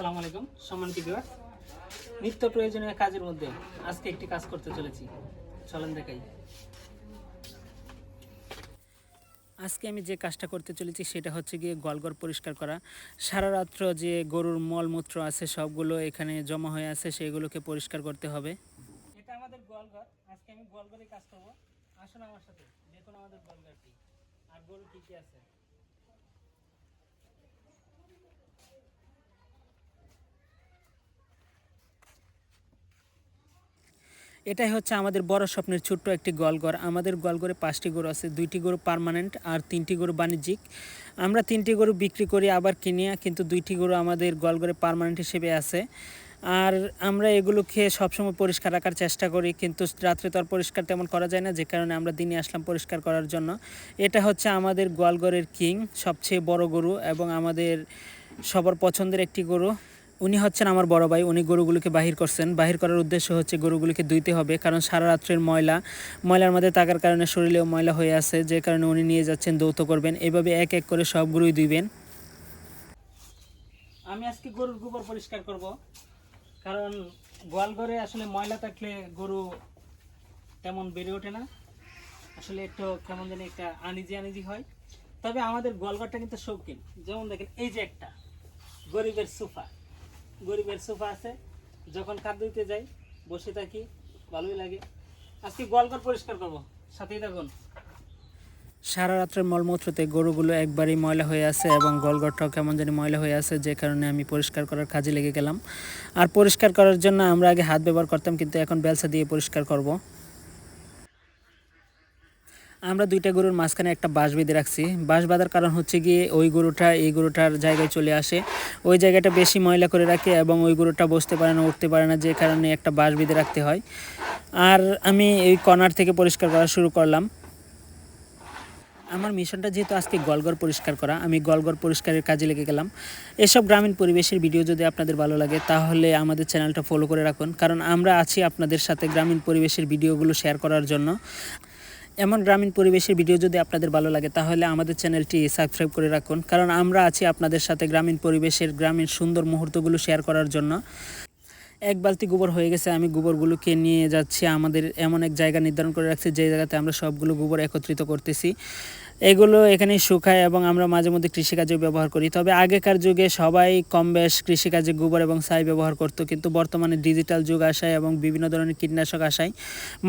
আসসালামু আলাইকুম, সম্মানিত ভিউয়ার নিত্য প্রয়োজনীয় কাজের মধ্যে আজকে একটি কাজ করতে চলেছি। চলেন দেখাই। আজকে আমি যে কাজটা করতে চলেছি সেটা হচ্ছে গিয়ে গলগর পরিষ্কার করা। সারা রাত্র যে গরুর মলমূত্র আছে, সবগুলো এখানে জমা হয়ে আছে, সেগুলোকে পরিষ্কার করতে হবে। এটা আমাদের গোয়ালঘর। আজকে আমি গোয়ালঘরে কাজ করব। আসুন আমার সাথে। দেখুন আমাদের গোয়ালঘরটি। আর গরু কী কী আছে? এটাই হচ্ছে আমাদের বড় স্বপ্নের ছোট্ট একটি গোয়ালঘর আমাদের গোয়ালঘরে পাঁচটি গরু আছে, দুইটি গরু পার্মানেন্ট আর তিনটি গরু বাণিজ্যিক। আমরা তিনটি গরু বিক্রি করি, আবার কিনি, কিন্তু দুইটি গরু আমাদের গোয়ালঘরে পার্মানেন্ট হিসেবে আছে। আর আমরা এগুলো খেয়ে সবসময় পরিষ্কার রাখার চেষ্টা করি, কিন্তু রাত্রে তো আর পরিষ্কার তেমন করা যায় না, যে কারণে আমরা দিনে আসলাম পরিষ্কার করার জন্য। এটা হচ্ছে আমাদের গোয়ালঘরের কিং, সবচেয়ে বড় গরু এবং আমাদের সবার পছন্দের একটি গরু। উনি হচ্ছেন আমার বড় ভাই, উনি গরুগুলোকে বাহির করছেন। বাহির করার উদ্দেশ্য হচ্ছে গরুগুলোকে ধুইতে হবে, কারণ সারা রাত্রের ময়লা, ময়লার মধ্যে থাকার কারণে শরীরেও ময়লা হয়ে আছে, যে কারণে উনি নিয়ে যাচ্ছেন দৌত করবেন। এভাবে এক এক করে সব গরুই ধুইবেন। আমি আজকে গরুর গোবর পরিষ্কার করব, কারণ গোয়াল ঘরে আসলে ময়লা থাকলে গরু তেমন বেড়ে ওঠে না। আসলে একটু কেমন জানি একটা আনিজি আনিজি হয়। তবে আমাদের গোয়ালঘরটা কিন্তু শৌখিন। যেমন দেখেন, এই যে একটা গরিবের সোফা। গরিবের সোফা আছে। যখন খাদ্য দিতে যাই, বসে থাকি, ভালোই লাগে। আজকে গোয়ালঘর পরিষ্কার করব। সাথেই থাকুন। সারা রাত্রের মলমূত্রতে গরুগুলো একবারই ময়লা হয়ে আছে এবং গলঘরটাও কেমন জানি ময়লা হয়ে আছে, যে কারণে আমি পরিষ্কার করার কাজে লেগে গেলাম। আর পরিষ্কার করার জন্য আমরা আগে হাত ব্যবহার করতাম, কিন্তু এখন বেলসা দিয়ে পরিষ্কার করব। আমরা দুইটা গরুর মাঝখানে একটা বাঁশ বেঁধে রাখছি। বাঁশ বাঁধার কারণ হচ্ছে গিয়ে ওই গরুটা এই গরুটার জায়গায় চলে আসে। ওই জায়গাটা বেশি ময়লা করে রাখে এবং ওই গরুটা বসতে পারে না, উঠতে পারে না, যে কারণে একটা বাঁশ বেঁধে রাখতে হয়। আর আমি এই কর্নার থেকে পরিষ্কার করা শুরু করলাম। আমার মিশনটা যেহেতু আজকে গলগর পরিষ্কার করা, আমি গলগর পরিষ্কারের কাজে লেগে গেলাম। এসব গ্রামীণ পরিবেশের ভিডিও যদি আপনাদের ভালো লাগে, তাহলে আমাদের চ্যানেলটা ফলো করে রাখুন। কারণ আমরা আছি আপনাদের সাথে গ্রামীণ পরিবেশের ভিডিওগুলো শেয়ার করার জন্য। এমন গ্রামীণ পরিবেশের ভিডিও যদি আপনাদের ভালো লাগে, তাহলে আমাদের চ্যানেলটি সাবস্ক্রাইব করে রাখুন। কারণ আমরা আছি আপনাদের সাথে গ্রামীণ পরিবেশের, গ্রামীণ সুন্দর মুহূর্তগুলো শেয়ার করার জন্য। এক বালতি গোবর হয়ে গেছে, আমি গোবরগুলোকে নিয়ে যাচ্ছি, আমাদের এমন এক জায়গা নির্ধারণ করে রাখছি, যে জায়গাতে আমরা সবগুলো গোবর একত্রিত করতেছি। এগুলো এখানে শুকায় এবং আমরা মাঝে মধ্যে কৃষিকাজে ব্যবহার করি। তবে আগেকার যুগে সবাই কম বেশ কৃষিকাজে গোবর এবং ছাই ব্যবহার করতো, কিন্তু বর্তমানে ডিজিটাল যুগ আসায় এবং বিভিন্ন ধরনের কীটনাশক আসায়,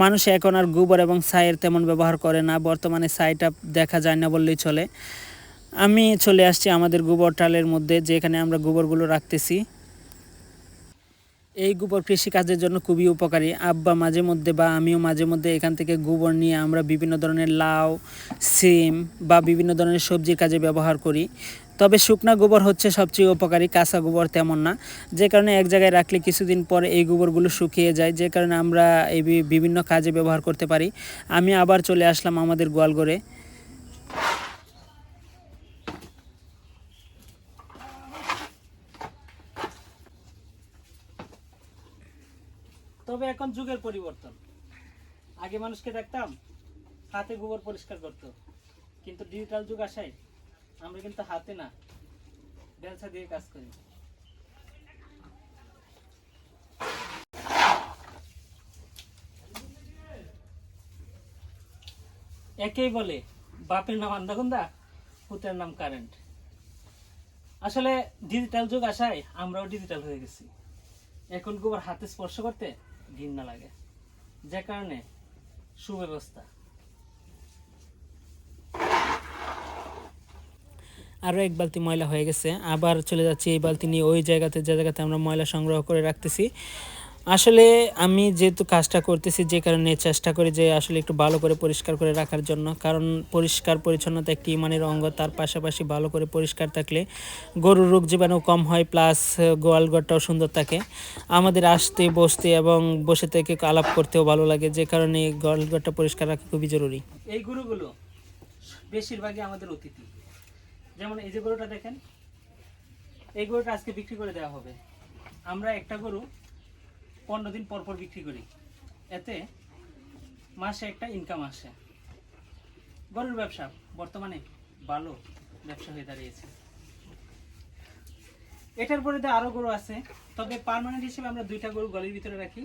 মানুষ এখন আর গোবর এবং ছাইয়ের তেমন ব্যবহার করে না, বর্তমানে ছাইটা দেখা যায় না বললেই চলে। আমি চলে আসছি আমাদের গোবর টালের মধ্যে, যেখানে আমরা গোবরগুলো রাখতেছি। এই গোবর কৃষিকাজের জন্য খুবই উপকারী। আব্বা মাঝে মধ্যে বা আমিও মাঝে মধ্যে এখান থেকে গোবর নিয়ে আমরা বিভিন্ন ধরনের লাউ, সিম বা বিভিন্ন ধরনের সবজির কাজে ব্যবহার করি। তবে শুকনা গোবর হচ্ছে সবচেয়ে উপকারী, কাঁচা গোবর তেমন না। যে কারণে এক জায়গায় রাখলে কিছুদিন পরে এই গোবরগুলো শুকিয়ে যায়, যে কারণে আমরা এই বিভিন্ন কাজে ব্যবহার করতে পারি। আমি আবার চলে আসলাম আমাদের গোয়ালঘরে। তবে এখন যুগের পরিবর্তন। আগে মানুষকে দেখতাম হাতে গোবর পরিষ্কার করতো, কিন্তু ডিজিটাল যুগ আসায় আমরা কিন্তু হাতে না বেলসা দিয়ে কাজ করি। একেই বলে বাপের নাম আন্দাগুন্দা পুতের নাম কারেন্ট। আসলে ডিজিটাল যুগ আসায় আমরাও ডিজিটাল হয়ে গেছি। এখন গোবর হাতে স্পর্শ করতে ঘৃণা লাগে। যে কারণে সুব্যবস্থা। আরও এক বালতি ময়লা হয়ে গেছে। আবার চলে যাচ্ছি এই বালতি নিয়ে। ওই জায়গাতে যে জায়গাতে আমরা ময়লা সংগ্রহ করে রাখতেছি। আসলে আমি যেহেতু কাজটা করতেছি, যে কারণে চেষ্টা করি যে আসলে একটু ভালো করে পরিষ্কার করে রাখার জন্য। কারণ পরিষ্কার পরিচ্ছন্নতা একটি ইমানের অঙ্গ, তার পাশাপাশি ভালো করে পরিষ্কার থাকলে গরুর রোগ জীবাণু কম হয়, প্লাস গোয়ালঘরটাও সুন্দর থাকে। আমাদের আসতে, বসতে এবং বসে থেকে আলাপ করতেও ভালো লাগে, যে কারণে গোয়ালঘরটা পরিষ্কার রাখা খুবই জরুরি। এই গরুগুলো বেশিরভাগই আমাদের অতিথি। যেমন এই যে গরুটা দেখেন, এই গরুটা আজকে বিক্রি করে দেওয়া হবে। আমরা একটা গরু পনেরো দিন পর পর বিক্রি করি। এতে মাসে একটা ইনকাম আসে। গরুর ব্যবসা বর্তমানে ভালো ব্যবসা হয়ে দাঁড়িয়েছে। এটার পরে তো আরও গরু আছে। তবে পারমানেন্ট হিসেবে আমরা দুইটা গরু গলির ভিতরে রাখি।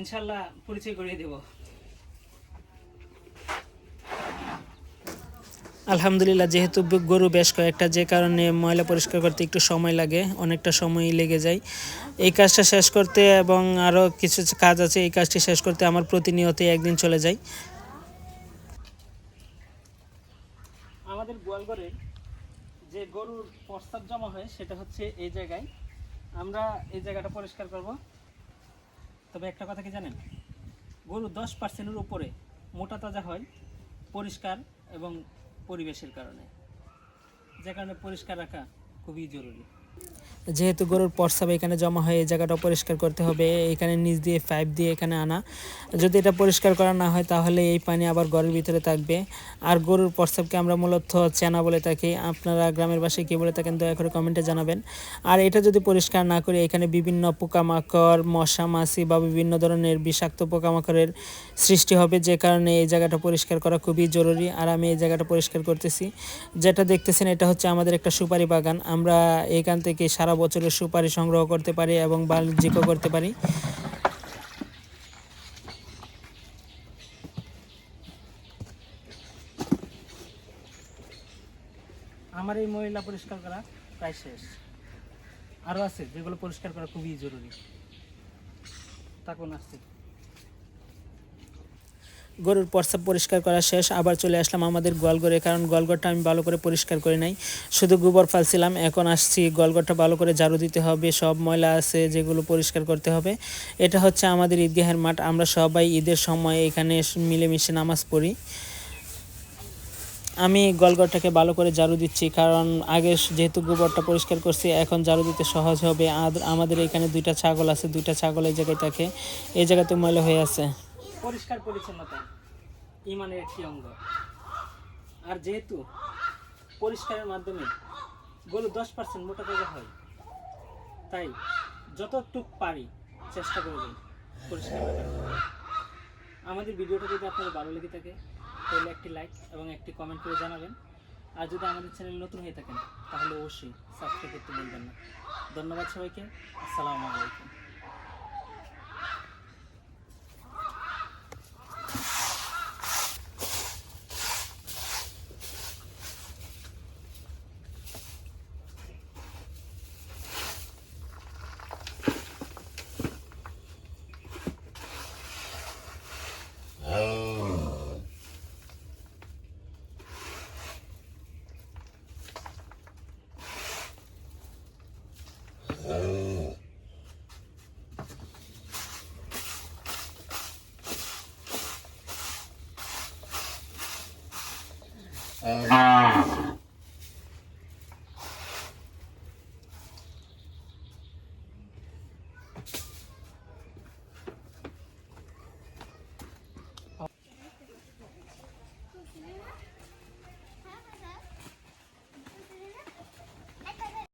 ইনশাল্লাহ পরিচয় করিয়ে দেব। আলহামদুলিল্লাহ, যেহেতু গরু বেশ কয়েকটা, যে কারণে ময়লা পরিষ্কার করতে একটু সময় লাগে, অনেকটা সময় লেগে যায়। এই কাজটা শেষ করতে এবং আরও কিছু কাজ আছে, এই কাজটি শেষ করতে আমার প্রতিনিয়ত একদিন চলে যায়। আমাদের গোয়ালঘরে যে গরুর প্রস্তাব জমা হয়, সেটা হচ্ছে এই জায়গায়। আমরা এই জায়গাটা পরিষ্কার করব। তবে একটা কথা কি জানেন? গরু দশ পার্সেন্টের উপরে মোটা তাজা হয়, পরিষ্কার এবং পরিবেশের কারণে। যে কারণে পরিষ্কার রাখা খুবই জরুরি। যেহেতু গরুর প্রস্রাব এখানে জমা হয় এই জায়গাটা পরিষ্কার করতে হবে, এখানে নিচ দিয়ে পাইপ দিয়ে এখানে আনা। যদি এটা পরিষ্কার করা না হয়, তাহলে এই পানি আবার ঘরের ভিতরে থাকবে। আর গরুর প্রস্রাবকে আমরা মূলত চেনা বলে থাকি। আপনারা গ্রামের বাসায় কী বলে থাকেন, দয়া করে কমেন্টে জানাবেন। আর এটা যদি পরিষ্কার না করে, এখানে বিভিন্ন পোকামাকড়, মশা, মাছি বা বিভিন্ন ধরনের বিষাক্ত পোকামাকড়ের সৃষ্টি হবে, যে কারণে এই জায়গাটা পরিষ্কার করা খুবই জরুরি। আর আমি এই জায়গাটা পরিষ্কার করতেছি। যেটা দেখতেছেন, এটা হচ্ছে আমাদের একটা সুপারি বাগান। আমরা এখান থেকে সারা বছরের সুপারি সংগ্রহ করতে পারি এবং বাণিজ্যিকও করতে পারি। আমার এই মহিলা পরিষ্কার করা প্রায় শেষ। আরও আছে যেগুলো পরিষ্কার করা খুবই জরুরি। তখন আসছে। গরুর প্রস্রাব পরিষ্কার করা শেষ, আবার চলে আসলাম আমাদের গোয়ালঘরে। কারণ গোয়ালঘরটা আমি ভালো করে পরিষ্কার করে নাই। শুধু গোবর ফালছিলাম, এখন আসছি গোয়ালঘরটা ভালো করে ঝাড়ু দিতে হবে, সব ময়লা আছে যেগুলো পরিষ্কার করতে হবে। এটা হচ্ছে আমাদের ঈদগাহের মাঠ, আমরা সবাই ঈদের সময় এখানে মিলেমিশে নামাজ পড়ি। আমি গলগরটাকে ভালো করে ঝাড়ু দিচ্ছি, কারণ আগে যেহেতু গোবরটা পরিষ্কার করছি, এখন ঝাড়ু দিতে সহজ হবে। আমাদের এখানে দুইটা ছাগল আছে, দুইটা ছাগল এই জায়গায় থাকে, এই জায়গাতে ময়লা হয়ে আছে। পরিষ্কার পরিচ্ছন্নতা ইমানের একটি অঙ্গ। আর যেহেতু পরিষ্কারের মাধ্যমে গরু দশ পার্সেন্ট মোটা তাজা হয়, তাই যতটুক পারি চেষ্টা করবেন পরিষ্কার আমাদের ভিডিওটা যদি আপনাদের ভালো লেগে থাকে, তাহলে একটি লাইক এবং একটি কমেন্ট করে জানাবেন। আর যদি আমাদের চ্যানেল নতুন হয়ে থাকেন, তাহলে অবশ্যই সাবস্ক্রাইব করতে ভুলবেন না। ধন্যবাদ সবাইকে। আসসালামু আলাইকুম।